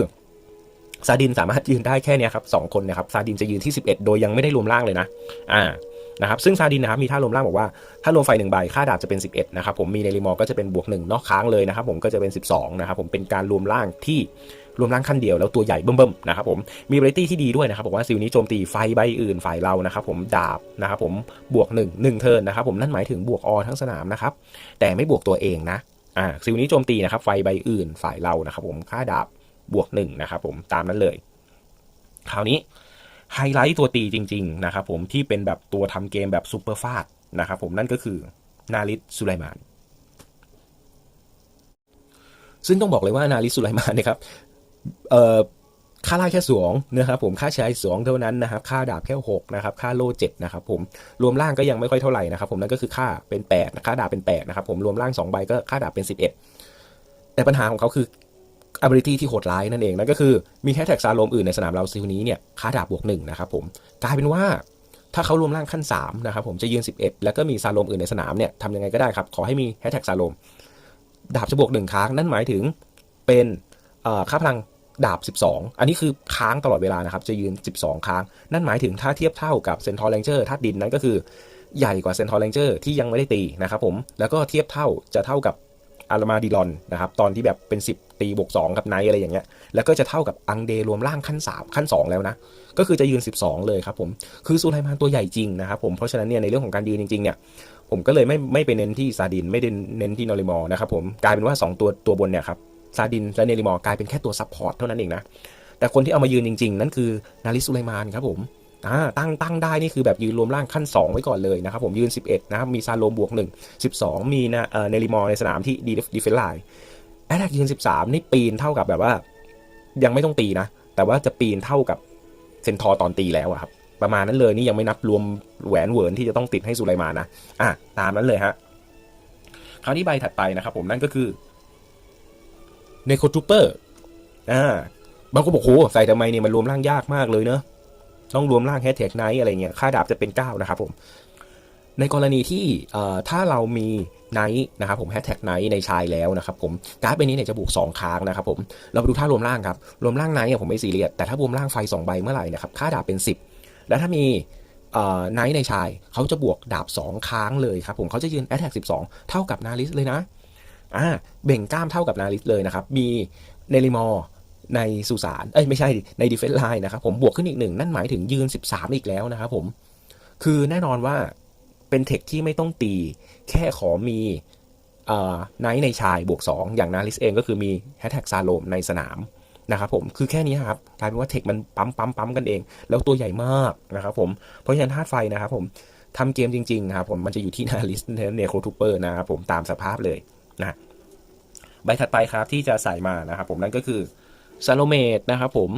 ซาดินสามารถยืนได้แค่นี้ครับสองคนนะครับซาดินจะยืนที่ 11 โดยยังไม่ได้รวมร่างเลยนะอ่านะครับซึ่งซาดินนะครับมีท่ารวมร่างบอกว่าถ้ารวมไฟหนึ่งใบค่าดาบจะเป็น 11นะครับผมมีเนลิมอร์ก็จะเป็นบวกหนึ่งนอกค้างเลยนะครับผมก็จะเป็น 12นะครับผมเป็นการรวมร่างที่ รวมร่างขั้นเดียวแล้วตัวใหญ่เบิ่มๆนะครับผมมีเรตตี้ที่ดีด้วยนะครับบอกว่าซิลนี้โจมตีไฟใบอื่นฝ่ายเรานะครับผมดาบนะครับผมบวก 1 1 เทิร์นนะครับผมนั่นหมายถึงบวกอทั้งสนามนะครับแต่ไม่บวกตัวเองนะอ่าซิลนี้โจมตีนะครับไฟใบอื่นฝ่ายเรานะครับผมค่าดาบบวก1นะครับผมตามนั้นเลย คราวนี้ไฮไลท์ตัวตีจริง ๆ นะครับผมที่เป็นแบบตัวทำเกมแบบซูเปอร์ฟาดนะครับผมนั่นก็คือนาริสสุไลมานซึ่งต้องบอกเลยว่านาริสสุไลมานนี่ยครับ ค่าล่าแค่สองนะครับผมค่าใช้สองเท่านั้นนะครับค่าดาบแค่หกนะครับค่าโล่เจ็ดนะครับผมรวมล่างก็ยังไม่ค่อยเท่าไหร่นะครับผมนั่นก็คือค่าเป็นแปดค่าดาบเป็นแปดนะครับผมรวมล่างสองใบก็ค่าดาบเป็นสิบเอ็ดแต่ปัญหาของเขาคือ ability ที่โหดร้ายนั่นเองนั่นก็คือมีแฮชแท็กซาโลมอื่นในสนามเราซิลนี้เนี่ยค่าดาบบวกหนึ่งนะครับผมกลายเป็นว่าถ้าเขารวมร่างขั้น3นะครับผมจะยืน 11 แล้วก็มีซาโลมอื่นในสนามเนี่ยทำยังไงก็ได้ครับขอให้มีแฮชแท็กซาโลมดาบจะบวกหนึ่งครั้งนั่นหมายถึงเป็นค่าพลัง ดาบ 12 อันนี้คือค้างตลอดเวลานะครับ จะยืน 12 ค้าง นั่นหมายถึงถ้าเทียบเท่ากับเซนทอร์แรงเจอร์ธาตุดินนั่นก็คือใหญ่กว่าเซนทอร์แรงเจอร์ที่ยังไม่ได้ตีนะครับผม แล้วก็เทียบเท่าจะเท่ากับอาร์มาดิลอนนะครับ ตอนที่แบบเป็น 10 ตีบวก2กับไนอะไรอย่างเงี้ย แล้วก็จะเท่ากับอังเดรวมร่างขั้น 3 ขั้น 2 แล้วนะ ก็คือจะยืน 12 เลยครับผม คือซูไลมานตัวใหญ่จริงนะครับผม เพราะฉะนั้นเนี่ยในเรื่องของการยืนจริงๆเนี่ยผมก็เลยไม่ไม่ไปเน้นที่ซาดินไม่ได้เน้นที่นอริมอนะครับผมกลายเป็นว่า 2 ตัวตัวบนเนี่ยครับ ซาดินและเนริมอร์กลายเป็นแค่ตัวซับพอร์ตเท่านั้นเองนะ แต่คนที่เอามายืนจริง ๆ นั่นคือนาริสุไลมานครับผมตั้งตั้งได้นี่คือแบบยืนรวมร่างขั้น 2 ไว้ก่อนเลยนะครับผมยืน 11 นะครับ มีซาโลมบวก 1 12 มีนะเออเนลิมอร์ในสนามที่ดีดีเฟนไลน์แอตแทกยืน 13 นี่ปีนเท่ากับแบบว่า ยังไม่ต้องตีนะ แต่ว่าจะปีนเท่ากับเซนทอตอนตีแล้วครับประมาณนั้นเลยนี่ยังไม่นับรวมแหวนเหวินที่จะต้องติดให้สุไลมานนะอะตามนั้นเลยฮะคราวนี้ใบถัดไปนะครับผมนั่นก็คือ เนโคทูเปอร์อ่าบางคนบอกโหใส่ทำไมเนี่ยมันรวมร่างยากมากเลยเนอะต้องรวมร่างแฮชแท็กไนท์อะไรเงี้ยค่าดาบจะเป็น 9 นะครับผม ในกรณีที่เอ่อถ้าเรามีไนท์นะครับผมแฮชแท็กไนท์ในชายแล้วนะครับผมการ์ดใบนี้เนี่ยจะบวก2ค้างนะครับผมเราไปดูท่ารวมร่างครับ รวมร่างไนท์อะผมไม่ซีเรียสแต่ถ้ารวมร่างไฟ2ใบเมื่อไหร่นะครับค่าดาบเป็น 10 แล้วถ้ามีไนท์ในชายเขาจะบวกดาบ 2 ค้างเลยครับผมเขาจะยืนแอตแทก12 เท่ากับนาริสเลยนะ อ่าเบ่งกล้ามเท่ากับนาริสเลยนะครับ มีเนลิมอร์ในสุสาน เอ้ยไม่ใช่ในดีเฟนไลน์นะครับผมบวกขึ้นอีกหนึ่งนั่นหมายถึงยืน 13 อีกแล้วนะครับผม คือแน่นอนว่าเป็นเทคที่ไม่ต้องตี แค่ขอมีไนท์ในชายบวก 2 อย่างนาริสเองก็คือมีแฮชแท็กซาโลมในสนามนะครับผมคือแค่นี้ครับกลายเป็นว่าเทคมันปั๊มปั๊มปั๊มกันเอง แล้วตัวใหญ่มากนะครับผมเพราะฉะนั้นธาตุไฟนะครับผมทำเกมจริงๆนะครับผมมันจะอยู่ที่นาริสเนโครทูเปอร์นะครับผมตามสภาพเลยนะ ใบถัดไปครับที่จะใส่มานะครับผมนั่นก็คือซาโลเมตนะครับผม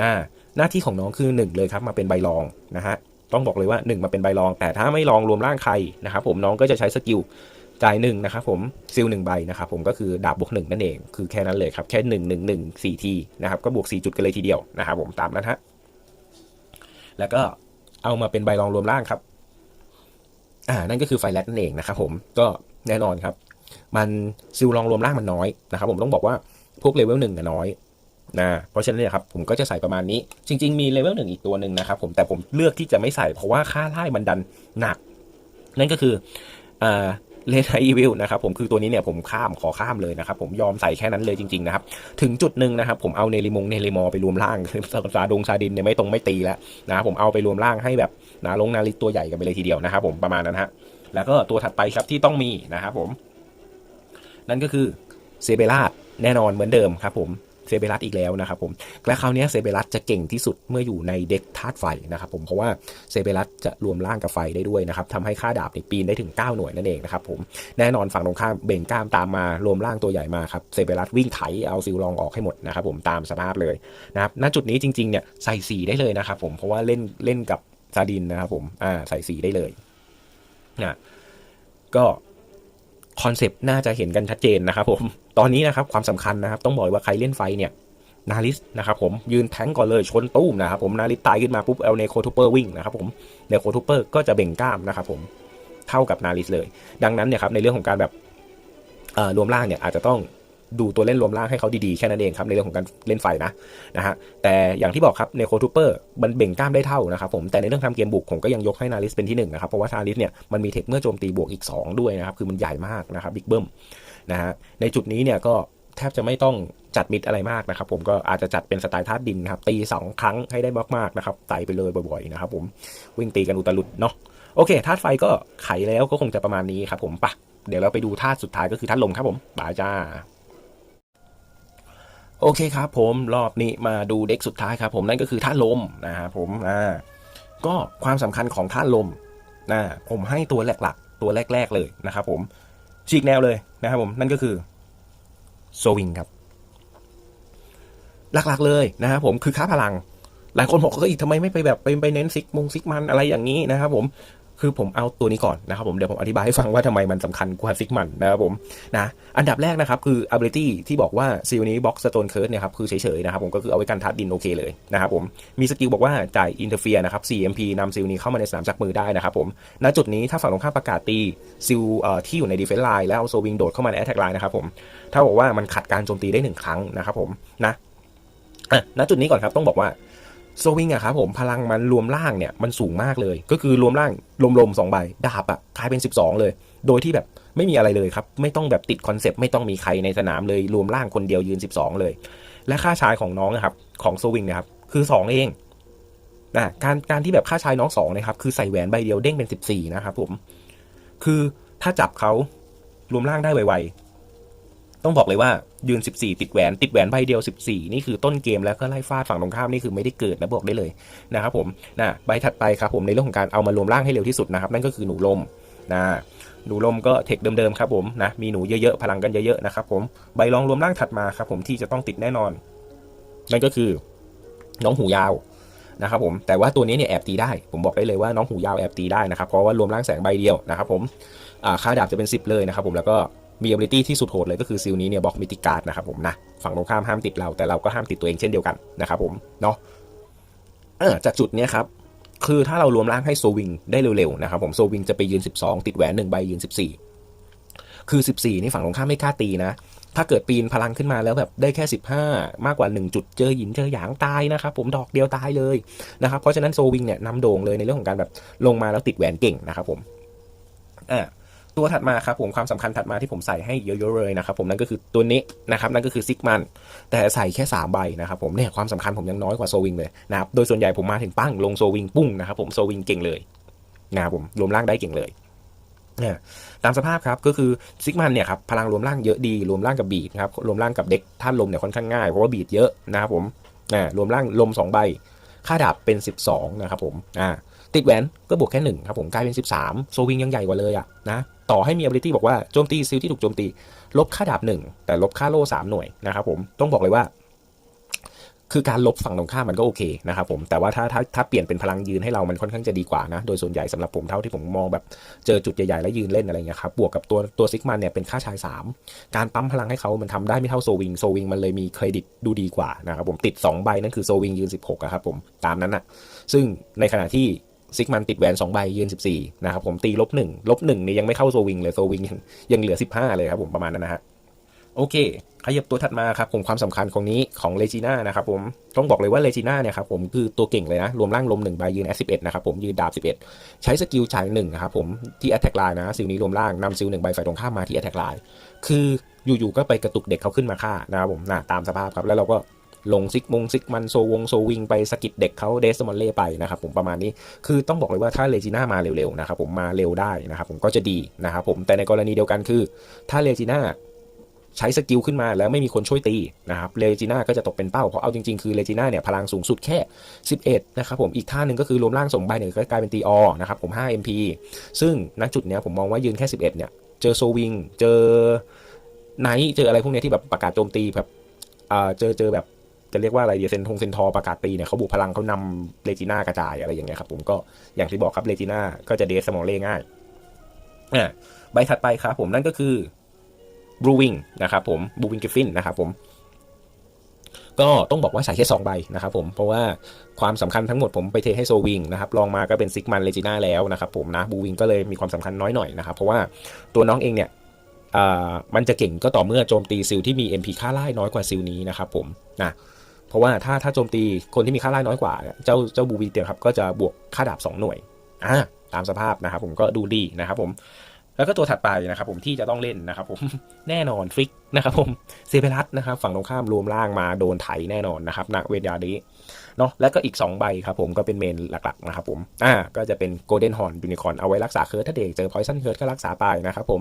นะหน้าที่ของน้องคือ 1 เลยครับมาเป็นใบรองนะฮะต้องบอกเลยว่า 1 มาเป็นใบรอง แต่ถ้าไม่รองรวมร่างใครนะครับผมน้องก็จะใช้สกิลจ่ายหนึ่งนะครับผมซิลหนึ่งใบนะครับผมก็คือดาบบวกหนึ่งนั่นเองคือแค่นั้นเลยครับแค่หนึ่งหนึ่งหนึ่งสี่ทีนะครับก็บวกสี่จุดกันเลยทีเดียวนะครับผมตามนั้นฮะแล้วก็เอามาเป็นใบรองรวมร่างครับ อ่านั่นก็คือไฟแลตนั่นเองนะครับผมก็แน่นอนครับ มันซิลรองรวมร่างมันน้อยนะครับผมต้องบอกว่าพวกเลเวลหนึ่งน้อยนะเพราะฉะนั้นเนี่ยครับผมก็จะใส่ประมาณนี้ จริง ๆ มีเลเวลหนึ่งอีกตัวหนึ่งนะครับผมแต่ผมเลือกที่จะไม่ใส่เพราะว่าค่าไล่มันดันหนัก นั่นก็คือเลนไอีวิลนะครับผมคือตัวนี้เนี่ยผมข้ามขอข้ามเลยนะครับผมยอมใส่แค่นั้นเลยจริงๆนะครับถึงจุดหนึ่งนะครับผมเอาเนลิมงเนลิมอไปรวมร่างซาดงซาดินเนี่ยไม่ตรงไม่ตีแล้วนะครับผมเอาไปรวมร่างให้แบบนาลงนาลิตัวใหญ่กันไปเลยทีเดียวนะครับผมประมาณนั้นฮะแล้วก็ตัวถัดไปครับที่ต้องมีนะครับผม นั่นก็คือเซเบราสแน่นอนเหมือนเดิมครับผมเซเบรัสอีกแล้วนะครับผม และคราวนี้เซเบรัสจะเก่งที่สุดเมื่ออยู่ในเด็กธาตุไฟนะครับผม เพราะว่าเซเบรัสจะรวมร่างกับไฟได้ด้วยนะครับทำให้ค่าดาบในปีนได้ถึง 9 หน่วยนั่นเองนะครับผม แน่นอนฝั่งตรงข้ามเบ่งกล้ามตามมารวมร่างตัวใหญ่มาครับ เซเบรัสวิ่งไถเอาซิลลองออกให้หมดนะครับผมตามสภาพเลยนะครับ ณ จุดนี้จริงๆเนี่ยใส่สีได้เลยนะครับผม เพราะว่าเล่นเล่นกับซาดินนะครับผม อ่าใส่สีได้เลยนะก็ คอนเซปต์น่าจะเห็นกันชัดเจนนะครับผมตอนนี้นะครับความสำคัญนะครับ ต้องบอกว่าใครเล่นไฟเนี่ยนาริสนะครับผมยืนแทงก่อนเลยชนตู้มนะครับผมนาริสตายขึ้นมาปุ๊บเอลเนโคทูเปอร์วิ่งนะครับผมเนโคทูเปอร์ก็จะเบ่งกล้ามนะครับผมเท่ากับนาริสเลย ดังนั้นเนี่ยครับในเรื่องของการแบบรวมร่างเนี่ยอาจจะต้อง ดูตัวเล่นรวมร่างให้เขาดีๆ แค่นั้นเองครับ ในเรื่องของการเล่นไฟนะนะฮะแต่อย่างที่บอกครับเนโคทูเปอร์มันเบ่งกล้ามได้เท่านะครับผมแต่ในเรื่องทำเกมบุกผมก็ยังยกให้นาริสเป็นที่1นนะครับเพราะว่านาริสเนี่ยมันมีเทคเมื่อโจมตีบวกอีก 2 ด้วยนะครับคือมันใหญ่มากนะครับบิ๊กเบิ้มนะฮะในจุดนี้เนี่ยก็แทบจะไม่ต้องจัดมิดอะไรมากนะครับผมก็อาจจะจัดเป็นสไตล์ธาตุดินนะครับตี 2 ครั้งให้ได้มากๆนะครับไต่ไปเลยบ่อยๆนะครับผมวิ่งตีกันอุตลุดเนาะโอเคธาตุไฟก็ไขแล้วก็คงจะประมาณนี้ครับผมปะเดี๋ยวเราไปดูธาตุสุดท้ายก็คือธาตุลมครับผมบายจ้า โอเคครับผมรอบนี้มาดูเด็กสุดท้ายครับผมนั่นก็คือธาลมนะครับผมอ่าก็ความสำคัญของธาลมนะผมให้ตัวหลักๆ ตัวแรก ๆเลยนะครับผมฉีกแนวเลยนะครับผมนั่นก็คือโซวิงครับ หลักๆเลยนะครับผมคือค่าพลัง หลายคนบอกเฮ้ยทำไมไม่ไปแบบไปไปเน้นซิกมงซิกมันอะไรอย่างนี้นะครับผม คือผมเอาตัวนี้ก่อนนะครับผมเดี๋ยวผมอธิบายให้ฟังว่าทำไมมันสำคัญกว่าซิกมันนะครับผมนะอันดับแรกนะครับคือ ability ที่บอกว่าซีวนี้บ็อกสโตนเคิร์ดเนี่ยครับคือเฉยๆนะครับผมก็คือเอาไว้กันทัดดินโอเคเลยนะครับผมมีสกิลบอกว่าจ่ายอินเตอร์เฟียนะครับ 4MP นำซิลนี้เข้ามาในสนามจักมือได้นะครับผมณจุดนี้ถ้าฝั่งตรงข้ามประกาศตีซิลที่อยู่ในดีเฟนส์ไลน์แล้วเอาโซวิงโดดเข้ามาในแอตแทกไลน์นะครับผมถ้าบอกว่ามันขัดการโจมตีได้หนึ่งครั้งนะครับผมนะณจุดนี้ก่อนครับต้องบอกว่า โซวิงอะครับผมพลังมันรวมร่างเนี่ยมันสูงมากเลย ก็คือรวมร่างลมๆสองใบดาบอะกลายเป็น 12 เลย โดยที่แบบไม่มีอะไรเลยครับ ไม่ต้องแบบติดคอนเซปต์ไม่ต้องมีใครในสนามเลยรวมร่างคนเดียวยืน 12 เลย และค่าชายของน้องนะครับของโซวิงนะครับคือ 2 เองนะการการที่แบบค่าชายน้อง2นะครับคือใส่แหวนใบเดียวเด้งเป็น 14 นะครับผมคือถ้าจับเขารวมร่างได้ไว ต้องบอกเลยว่ายืน 14 ติดแหวนติดแหวนใบเดียว 14 นี่คือต้นเกมแล้วก็ไล่ฟาดฝั่งตรงข้ามนี่คือไม่ได้เกิดนะบอกได้เลยนะครับผมนะใบถัดไปครับผมในเรื่องของการเอามารวมร่างให้เร็วที่สุดนะครับนั่นก็คือหนูลมนะหนูลมก็เทคเดิมๆครับผมนะมีหนูเยอะๆพลังกันเยอะๆนะครับผมใบรองรวมร่างถัดมาครับผมที่จะต้องติดแน่นอน นั่นก็คือน้องหูยาวนะครับผมแต่ว่าตัวนี้เนี่ยแอบตีได้ ผมบอกได้เลยว่าน้องหูยาวแอบตีได้นะครับเพราะว่ารวมร่างแสงใบเดียวนะครับผมค่าดาบจะเป็น 10 เลยนะครับผมแล้วก็ มี ability ที่สุดโหดเลยก็คือซิลนี้เนี่ยบล็อกมิติการ์ดนะครับผมนะฝั่งตรงข้ามห้ามติดเราแต่เราก็ห้ามติดตัวเองเช่นเดียวกันนะครับผมเนาะจากจุดเนี้ยครับคือถ้าเรารวมร่างให้โซวิงได้เร็วๆนะครับผมโซวิงจะไปยืน 12 ติดแหวน1ใบยืน 14 คือ 14 นี่ฝั่งตรงข้ามไม่กล้าตีนะ ถ้าเกิดปีนพลังขึ้นมาแล้วแบบได้แค่ 15 มากกว่า 1 จุดเจอหินเจอหยางตายนะครับผมดอกเดียวตายเลยนะครับเพราะฉะนั้นโซวิงเนี่ยนำโด่งเลยในเรื่องของการแบบลงมาแล้วติดแหวนเก่งนะครับผมอ่า ตัวถัดมาครับผมความสำคัญถัดมาที่ผมใส่ให้เยอะๆเลยนะครับผมนั่นก็คือตัวนี้นะครับนั่นก็คือซิกมันแต่ใส่แค่3ใบนะครับผมเนี่ยความสำคัญผมยังน้อยกว่าโซวิงเลยนะครับโดยส่วนใหญ่ผมมาถึงปั้งลงโซวิงปุ้งนะครับผมโซวิงเก่งเลยนะครับผมรวมร่างได้เก่งเลยเนี่ยตามสภาพครับก็คือซิกมันเนี่ยครับพลังรวมร่างเยอะดีรวมร่างกับบีดนะครับรวมร่างกับเด็กท่านลมเนี่ยค่อนข้างง่ายเพราะว่าบีดเยอะนะครับผมอ่ารวมร่างลม2ใบค่าดาบเป็น 12นะครับผมอ่าติดแหวนก็บวกแค่1ครับผมกลายเป็น 13 โซวิงยังใหญ่กว่าเลยอะนะ ต่อให้มี ability บอกว่าโจมตีซิลที่ถูกโจมตี ลบค่าดาบ1แต่ลบค่าโล่3หน่วยนะครับผมต้องบอกเลยว่า คือการลบฝั่งตรงข้ามมันก็โอเคนะครับผมแต่ว่าถ้าถ้าถ้าเปลี่ยนเป็นพลังยืนให้เรามันค่อนข้างจะดีกว่านะ โดยส่วนใหญ่สำหรับผมเท่าที่ผมมองแบบเจอจุดใหญ่ๆแล้วยืนเล่นอะไรเงี้ยครับบวกกับตัวตัวซิกมันเนี่ยเป็นค่าชาย 3 การปั๊มพลังให้เขามันทำได้ไม่เท่าโซวิงโซวิงมันเลยมีเครดิตดูดีกว่านะครับผมติด2ใบนั่นคือโซวิงยืน16อะครับผมตามนั้นนะซึ่งในขณะที่ ซิกมันติดแหวน2ใบยืน 14 นะครับผมตีลบ1ลบ1เนี่ยังไม่เข้าโซวิงเลยโซวิงยังยังเหลือ 15 เลยครับผมประมาณนั้นนะฮะโอเค ขยับตัวถัดมาครับผมความสำคัญของนี้ของเลจิน่านะครับผมต้องบอกเลยว่าเลจิน่าเนี่ยครับผมคือตัวเก่งเลยนะ รวมร่างลม1ใบยืน S11 นะครับผมยืนดาบ11ใช้สกิลจ่าย1นะครับผมที่ Attack Line นะซิลนี้รวมร่างนำซิล1ใบฝ่ายตรงข้ามมาที่ Attack Line คืออยู่ๆก็ไปกระตุกเด็กเขาขึ้นมาฆ่านะครับผมนะตามสภาพครับแล้วเราก็ ลงซิกมงซิกมันโซวงโซวิงไปสกิดเด็กเขาเดสมอนเล่ไปนะครับผมประมาณนี้คือต้องบอกเลยว่าถ้าเลจิน่ามาเร็วๆนะครับผมมาเร็วได้นะครับผมก็จะดีนะครับผมแต่ในกรณีเดียวกันคือ ถ้าเลจิน่าใช้สกิลขึ้นมาแล้วไม่มีคนช่วยตีนะครับเลจิน่าก็จะตกเป็นเป้า เพราะเอาจริงๆ คือเลจิน่าเนี่ยพลังสูงสุดแค่ 11 นะครับผมอีกท่าหนึ่งก็คือรวมร่างสมใบเนี่ยก็กลายเป็นตีออนะครับผม 5 MP ซึ่งณจุดเนี้ยผมมองว่ายืนแค่ 11 เนี่ย เจอโซวิง เจอไนท์เจออะไรพวกเนี้ยที่แบบประกาศโจมตีแบบเจอเจอแบบ จะเรียกว่าอะไรเดียเซนทงเซนทอประกาศตีเนี่ยเขาบุกพลังเขานำเลจิน่ากระจายอะไรอย่างเงี้ยครับผมก็อย่างที่บอกครับเลจิน่าก็จะเดสมองเล่ง่ายอ่าใบถัดไปครับผมนั่นก็คือบลูวิงนะครับผมบลูวิงกิฟฟินนะครับผมก็ต้องบอกว่าใส่แค่2ใบนะครับผมเพราะว่าความสำคัญทั้งหมดผมไปเทให้โซวิงนะครับลองมาก็เป็นซิกมันเลจิน่าแล้วนะครับผมนะบูวิงก็เลยมีความสำคัญน้อยหน่อยนะครับเพราะว่าตัวน้องเองเนี่ยมันจะเก่งก็ต่อเมื่อโจมตีซิลที่มี MP ค่าไล่น้อยกว่าซิลนี้นะครับผมนะ ราะว่าถ้าถ้าโจมตีคนที่มีค่าไล่น้อยกว่า เจ้าเจ้าบูวีเตียครับก็จะบวกค่าดาบ 2 หน่วยอ่าตามสภาพนะครับผมก็ดูดีนะครับผม แล้วก็ตัวถัดไปนะครับผมที่จะต้องเล่นนะครับผมแน่นอนฟลิกนะครับผมเซเปรัสนะครับฝั่งตรงข้ามรวมล่างมาโดนไถแน่นอนนะครับณเวนยานี้เนาะแล้วก็อีก 2 ใบครับผมก็เป็นเมนหลักๆนะครับผมอ่าก็จะเป็นโกลเด้นฮอนยูนิคอนเอาไว้รักษาเคิร์ดถ้าเด็กเจอพอยซันเคิร์ดก็รักษาไปนะครับผม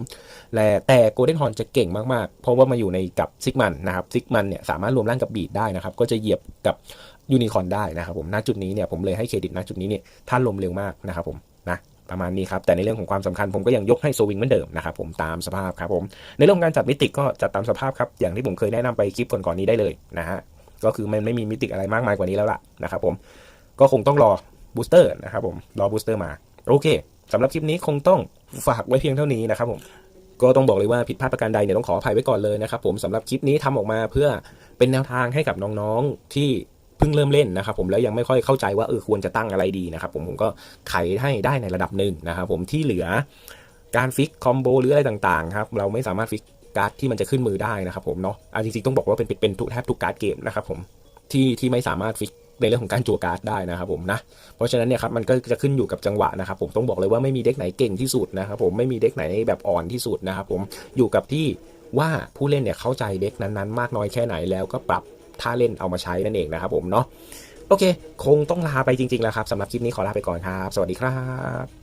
และแต่โกลเด้นฮอนจะเก่งมากๆ เพราะว่ามาอยู่ในกับซิกมันนะครับซิกมันเนี่ยสามารถรวมร่างกับบีดได้นะครับก็จะเหยียบกับยูนิคอนได้นะครับผมณจุดนี้เนี่ยผมเลยให้เครดิตณจุดนี้เนี่ยท่านลมเร็วมากนะครับผม ประมาณนี้ครับ แต่ในเรื่องของความสำคัญผมก็ยังยกให้โซวิงเหมือนเดิมนะครับผมตามสภาพครับผมในเรื่องของการจัดมิติก็จัดตามสภาพครับอย่างที่ผมเคยแนะนำไปคลิปก่อนๆนี้ได้เลยนะฮะก็คือมันไม่มีมิติอะไรมากมายกว่านี้แล้วล่ะนะครับผมก็คงต้องรอบูสเตอร์นะครับผมรอบูสเตอร์มาโอเคสำหรับคลิปนี้คงต้องฝากไว้เพียงเท่านี้นะครับผมก็ต้องบอกเลยว่าผิดพลาดประการใดเนี่ยต้องขออภัยไว้ก่อนเลยนะครับผมสำหรับคลิปนี้ทำออกมาเพื่อเป็นแนวทางให้กับน้องๆที่ พิ่งเริ่มเล่นนะครับผมแล้วยังไม่ค่อยเข้าใจว่าเออควรจะตั้งอะไรดีนะครับผมผมก็ไขให้ได้ในระดับหนึ่งนะครับผมที่เหลือการฟิกคอมโบหรืออะไรต่างๆครับเราไม่สามารถฟิกการ์ดที่มันจะขึ้นมือได้นะครับผมเนาะอะจริงๆต้องบอกว่าเป็นเป็นทุกแทบทุกการ์ดเกมนะครับผมที่ที่ไม่สามารถฟิกในเรื่องของการจั่วการ์ดได้นะครับผมนะ เพราะฉะนั้นเนี่ยครับมันก็จะขึ้นอยู่กับจังหวะนะครับผมต้องบอกเลยว่าไม่มีเด็กไหนเก่งที่สุดนะครับผมไม่มีเด็กไหนแบบอ่อนที่สุดนะครับผมอยู่กับที่ว่าผู้เล่นเนี่ยเข้าใจเด็กนั้นๆ มากน้อยแค่ไหนแล้วก็ปรับ ถ้าเล่นเอามาใช้นั่นเองนะครับผมเนาะโอเค คงต้องลาไปจริงๆแล้วครับสำหรับคลิปนี้ขอลาไปก่อนครับ สวัสดีครับ